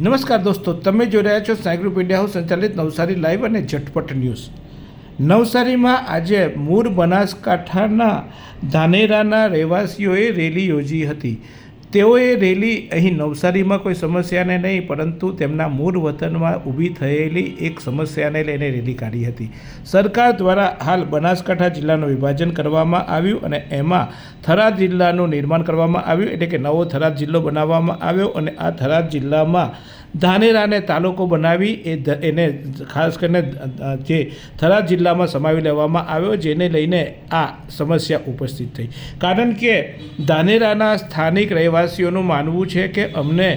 નમસ્કાર દોસ્તો, તમે જોઈ રહ્યા છો સાયગ્રુપ ઇન્ડિયા હાઉસ સંચાલિત નવસારી લાઈવ અને ઝટપટ ન્યૂઝ. નવસારીમાં આજે મૂળ બનાસકાંઠાના ધાનેરાના રહેવાસીઓએ રેલી યોજી હતી. તેઓએ રેલી અહીં નવસારીમાં કોઈ સમસ્યાને નહીં, પરંતુ તેમના મૂળ વતનમાં ઊભી થયેલી એક સમસ્યાને લઈને રેલી કાઢી હતી. સરકાર દ્વારા હાલ બનાસકાંઠા જિલ્લાનું વિભાજન કરવામાં આવ્યું અને એમાં થરાદ જિલ્લાનું નિર્માણ કરવામાં આવ્યું, એટલે કે નવો થરાદ જિલ્લો બનાવવામાં આવ્યો અને આ થરાદ જિલ્લામાં ધાનેરાને તાલુકો બનાવી એ એને ખાસ કરીને જે થરાદ જિલ્લામાં સમાવી લેવામાં આવ્યો, જેને લઈને આ સમસ્યા ઉપસ્થિત થઈ. કારણ કે ધાનેરાના સ્થાનિક રહેવાસીઓનું માનવું છે કે અમને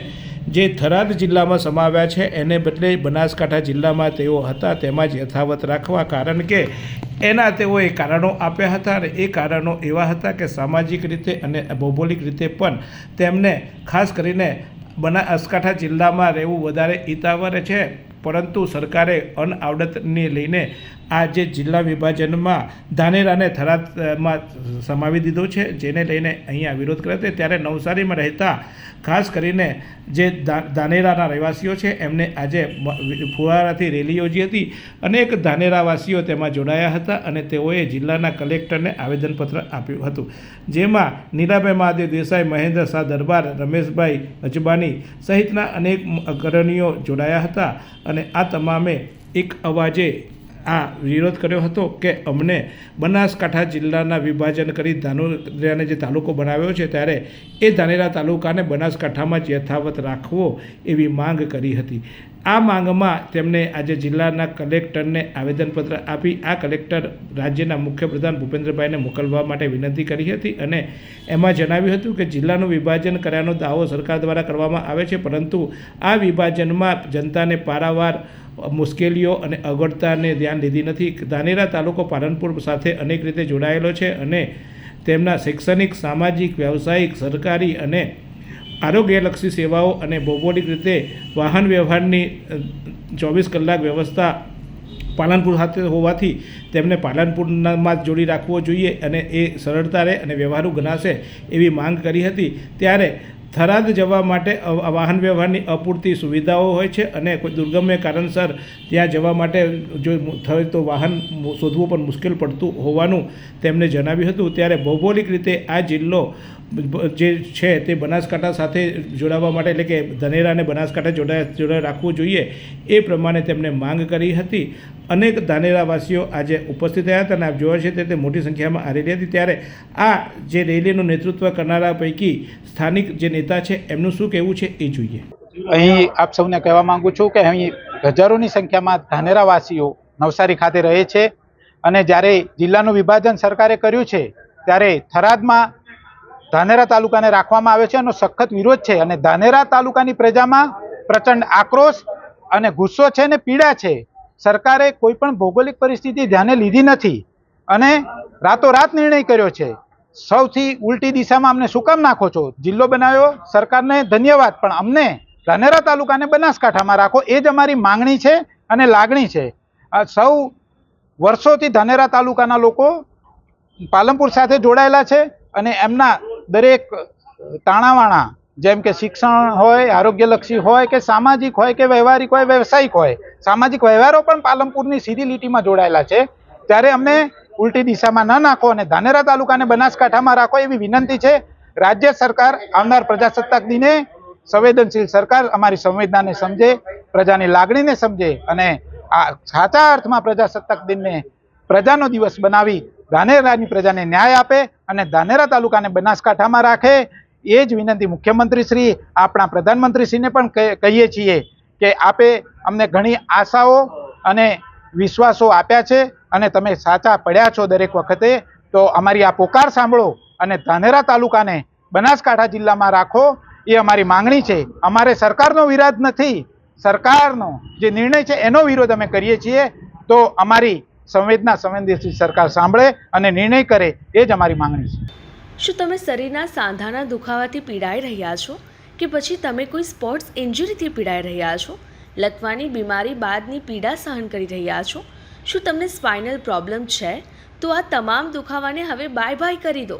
જે થરાદ જિલ્લામાં સમાવ્યા છે, એને બદલે બનાસકાંઠા જિલ્લામાં તેઓ હતા, તેમાં જ યથાવત રાખવા. કારણ કે એના તેઓએ કારણો આપ્યા હતા અને એ કારણો એવા હતા કે સામાજિક રીતે અને ભૌગોલિક રીતે પણ તેમને ખાસ કરીને બનાસકાંઠા જિલ્લામાં રહેવું વધારે હિતાવહ છે પરંતુ સરકારે અનઆવડતને લઈને આ જે જિલ્લા વિભાજનમાં ધાનેરાને થરાદમાં સમાવી દીધો છે, જેને લઈને અહીંયા વિરોધ કરે હતો ત્યારે નવસારીમાં રહેતા, ખાસ કરીને જે ધાનેરાના રહેવાસીઓ છે, એમને આજે ફુવારાથી રેલી યોજી હતી. અનેક ધાનેરાવાસીઓ તેમાં જોડાયા હતા અને તેઓએ જિલ્લાના કલેક્ટરને આવેદનપત્ર આપ્યું હતું. જેમાં નીલાભાઈ મહાદેવ દેસાઈ, મહેન્દ્ર શાહ દરબાર, રમેશભાઈ અજબાની સહિતના અનેક અગ્રણીઓ જોડાયા હતા અને આ તમામે એક અવાજે આ વિરોધ કર્યો હતો કે અમને બનાસકાંઠા જિલ્લાના વિભાજન કરી ધાનેરાને જે તાલુકો બનાવ્યો છે ત્યારે એ ધાનેરા તાલુકાને બનાસકાંઠામાં જ યથાવત રાખવો એવી માંગ કરી હતી. આ માંગમાં તેમણે આજે જિલ્લાના કલેક્ટરને આવેદનપત્ર આપી, આ કલેક્ટર રાજ્યના મુખ્યપ્રધાન ભૂપેન્દ્રભાઈને મોકલવા માટે વિનંતી કરી હતી અને એમાં જણાવ્યું હતું કે જિલ્લાનું વિભાજન કર્યાનો દાવો સરકાર દ્વારા કરવામાં આવે છે, પરંતુ આ વિભાજનમાં જનતાને પારાવાર મુશ્કેલીઓ અને અગવડતાને ધ્યાન લીધી નથી. ધાનેરા તાલુકો પાલનપુર સાથે અનેક રીતે જોડાયેલો છે અને તેમના શૈક્ષણિક, સામાજિક, વ્યવસાયિક, સરકારી અને આરોગ્યલક્ષી સેવાઓ અને ભૌગોલિક રીતે વાહન વ્યવહારની ચોવીસ કલાક વ્યવસ્થા પાલનપુર સાથે હોવાથી તેમને પાલનપુરમાં જ જોડી રાખવો જોઈએ અને એ સરળતા રહે અને વ્યવહારુ ગણાશે એવી માંગ કરી હતી. ત્યારે થરાદ જવા માટે વાહન વ્યવહારની અપૂરતી સુવિધાઓ હોય છે અને કોઈ દુર્ગમ્ય કારણસર ત્યાં જવા માટે જો થાય તો વાહન શોધવું પણ મુશ્કેલ પડતું હોવાનું તેમણે જણાવ્યું હતું. ત્યારે ભૌગોલિક રીતે આ જિલ્લો જે છે તે બનાસકાંઠા સાથે જોડાવા માટે, એટલે કે ધનેરાને બનાસકાંઠા જોડાયા, જોડાય રાખવું જોઈએ, એ પ્રમાણે તેમણે માંગ કરી હતી. અનેક ધાનેરાવાસીઓ આજે ઉપસ્થિત થયા હતા અને આપ જોવા છે તે મોટી સંખ્યામાં આ રેલી હતી. ત્યારે આ જે રેલીનું નેતૃત્વ કરનારા પૈકી સ્થાનિક જે નેતા છે, એમનું શું કહેવું છે એ જોઈએ. અહીં આપ સૌને કહેવા માંગુ છું કે અહીં હજારોની સંખ્યામાં ધાનેરાવાસીઓ નવસારી ખાતે રહે છે અને જ્યારે જિલ્લાનું વિભાજન સરકારે કર્યું છે, ત્યારે થરાદમાં ધાનેરા તાલુકાને રાખવામાં આવે છે એનો સખત વિરોધ છે. અને ધાનેરા તાલુકાની પ્રજામાં પ્રચંડ આક્રોશ અને ગુસ્સો છે અને પીડા છે. સરકારે કોઈ પણ ભૌગોલિક પરિસ્થિતિ ધ્યાને લીધી નથી અને રાતોરાત નિર્ણય કર્યો છે. સૌથી ઉલટી દિશામાં અમને શું કામ નાખો છો? જિલ્લો બનાવ્યો, સરકારને ધન્યવાદ. પણ અમને ધાનેરા તાલુકાને બનાસકાંઠામાં રાખો, એ જ અમારી માંગણી છે અને લાગણી છે. સૌ વર્ષોથી ધાનેરા તાલુકાના લોકો પાલનપુર સાથે જોડાયેલા છે અને એમના દરેક તાણાવાણા, જેમ કે શિક્ષણ હોય, આરોગ્યલક્ષી હોય કે સામાજિક હોય કે વ્યવહારિક હોય, વ્યવસાયિક હોય, સામાજિક વ્યવહારો પણ પાલનપુરની સીધી લીટીમાં જોડાયેલા છે. ત્યારે અમને ઉલટી દિશામાં ન નાખો અને ધાનેરા તાલુકાને બનાસકાંઠામાં રાખો એવી વિનંતી છે. રાજ્ય સરકાર આવનાર પ્રજાસત્તાક દિને સંવેદનશીલ સરકાર અમારી સંવેદનાને સમજે, પ્રજાની લાગણીને સમજે અને આ સાચા અર્થમાં પ્રજાસત્તાક દિનને પ્રજાનો દિવસ બનાવી ધાનેરાની પ્રજાને ન્યાય આપે અને ધાનેરા તાલુકાને બનાસકાંઠામાં રાખે. એ જ વિનંતી મુખ્યમંત્રી શ્રી, આપણા પ્રધાનમંત્રીશ્રીને પણ કહે- કહીએ છીએ કે આપે અમને ઘણી આશાઓ અને વિશ્વાસો આપ્યા છે અને તમે સાચા પડ્યા છો દરેક વખતે. તો અમારી આ પોકાર સાંભળો અને ધાનેરા તાલુકાને બનાસકાંઠા જિલ્લામાં રાખો. એ અમારી માંગણી છે. અમારે સરકારનો વિરોધ નથી. સરકારનો જે નિર્ણય છે એનો વિરોધ અમે કરીએ છીએ. તો અમારી સંવેદના સંવેદનશીલ સરકાર સાંભળે અને નિર્ણય કરે એ જ અમારી માંગણી છે. શું તમે શરીરના સાંધાના દુખાવાથી પીડાઈ રહ્યા છો? કે પછી તમે કોઈ સ્પોર્ટ્સ ઇન્જરીથી પીડાઈ રહ્યા છો? લકવાની બીમારી બાદની પીડા સહન કરી રહ્યા છો? શું તમને સ્પાઇનલ પ્રોબ્લેમ છે? તો આ તમામ દુખાવાને હવે બાય બાય કરી દો.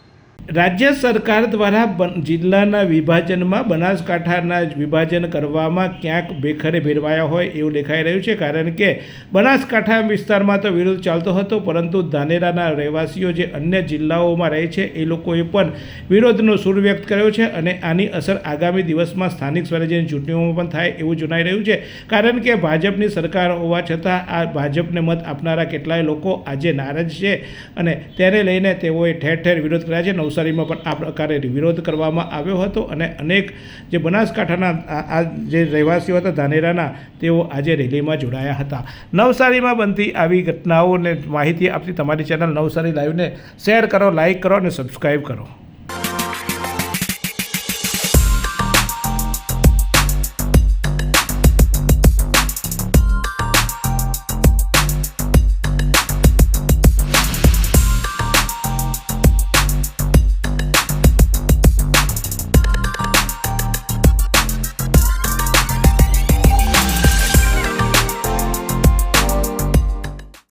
રાજ્ય સરકાર દ્વારા જિલ્લાના વિભાજનમાં બનાસકાંઠાના વિભાજન કરવામાં ક્યાંક બેખરે ભેરવાયા હોય એવું દેખાઈ રહ્યું છે. કારણ કે બનાસકાંઠા વિસ્તારમાં તો વિરોધ ચાલતો હતો, પરંતુ ધાનેરાના રહેવાસીઓ જે અન્ય જિલ્લાઓમાં રહે છે, એ લોકોએ પણ વિરોધનો સૂર વ્યક્ત કર્યો છે અને આની અસર આગામી દિવસમાં સ્થાનિક સ્વરાજ્યની ચૂંટણીઓમાં પણ થાય એવું જણાઈ રહ્યું છે. કારણ કે ભાજપની સરકાર હોવા છતાં આ ભાજપને મત આપનારા કેટલાય લોકો આજે નારાજ છે અને તેને લઈને તેઓએ ઠેર ઠેર વિરોધ કર્યા છે. નવસારીમાં પણ આ પ્રકારે વિરોધ કરવામાં આવ્યો હતો અને અનેક જે બનાસકાંઠાના આ જે રહેવાસીઓ હતા ધાનેરાના, તેઓ આજે રેલીમાં જોડાયા હતા. નવસારીમાં બનતી આવી ઘટનાઓને માહિતી આપતી તમારી ચેનલ નવસારી લાઈવને શેર કરો, લાઈક કરો અને સબસ્ક્રાઈબ કરો.